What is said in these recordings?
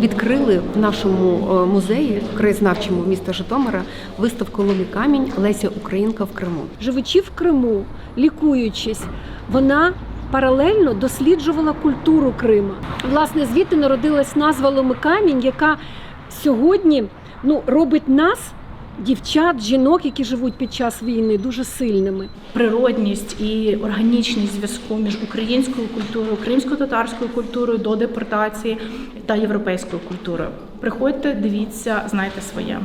Відкрили в нашому е, музеї краєзнавчому міста Житомира виставку Ломі камінь Леся Українка в Криму. Живучи в Криму, лікуючись, вона паралельно досліджувала культуру Крима. Власне, звідти народилась назва Ломикамінь, яка сьогодні ну, робить нас, дівчат, жінок, які живуть під час війни, дуже сильними. природність і органічність зв'язку між українською культурою, кримсько-татарською культурою до депортації та європейською культурою. Приходьте, дивіться, знайте своє.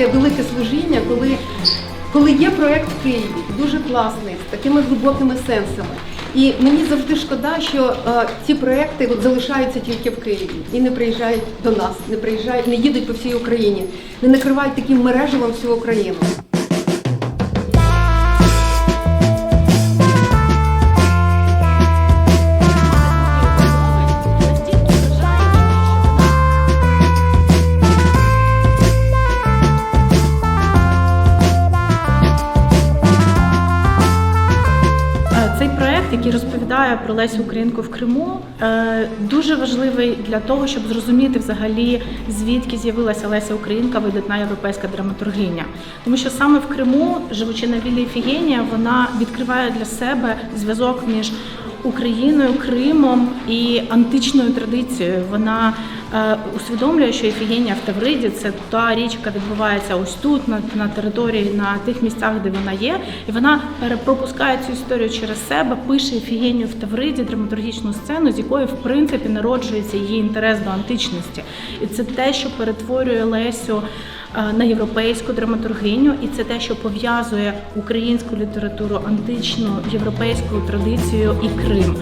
Таке велике служіння, коли, коли є проект в Києві, дуже класний, з такими глибокими сенсами. І мені завжди шкода, що е, ці проекти от, залишаються тільки в Києві і не приїжджають до нас, не приїжджають, не їдуть по всій Україні, не накривають таким мережевом всю Україну. Який розповідає про Лесю Українку в Криму, е, дуже важливий для того, щоб зрозуміти взагалі звідки з'явилася Леся Українка, видатна європейська драматургиня. Тому що саме в Криму, живучи на віллі Фігенія, вона відкриває для себе зв'язок між Україною, Кримом і античною традицією. Вона е, усвідомлює, що Ефігенія в Тавриді це та річ, яка відбувається ось тут, на, на території, на тих місцях, де вона є, і вона перепропускає цю історію через себе, пише Ефігенію в Тавриді, драматургічну сцену, з якої в принципі народжується її інтерес до античності. І це те, що перетворює Лесю на європейську драматургиню, і це те, що пов'язує українську літературу, античну європейську традицію і Крим.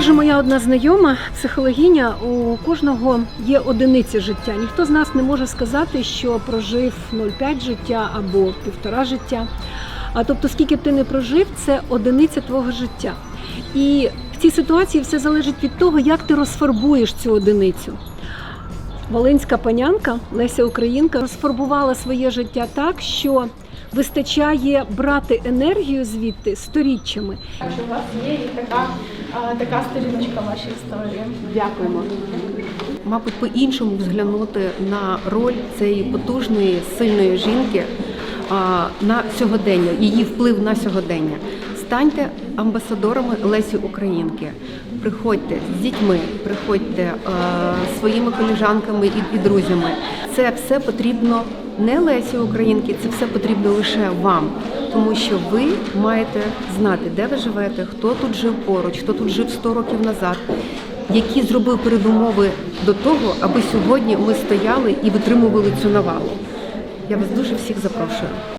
Каже моя одна знайома, психологиня, у кожного є одиниці життя. Ніхто з нас не може сказати, що прожив 0,5 життя або півтора життя. А тобто, скільки б ти не прожив, це одиниця твого життя. І в цій ситуації все залежить від того, як ти розфарбуєш цю одиницю. Волинська панянка Леся Українка розфарбувала своє життя так, що вистачає брати енергію звідти сторіччями Що у вас є і така, така сторіночка вашої історії. Дякуємо. Мабуть, по-іншому взглянути на роль цієї потужної, сильної жінки а, на сьогодення, її вплив на сьогодення. Станьте амбасадорами Лесі Українки. Приходьте з дітьми, приходьте е, своїми коліжанками і, і друзями. Це все потрібно не Лесі Українки, це все потрібно лише вам, тому що ви маєте знати, де ви живете, хто тут жив поруч, хто тут жив 100 років назад, які зробив передумови до того, аби сьогодні ми стояли і витримували цю навалу. Я вас дуже всіх запрошую.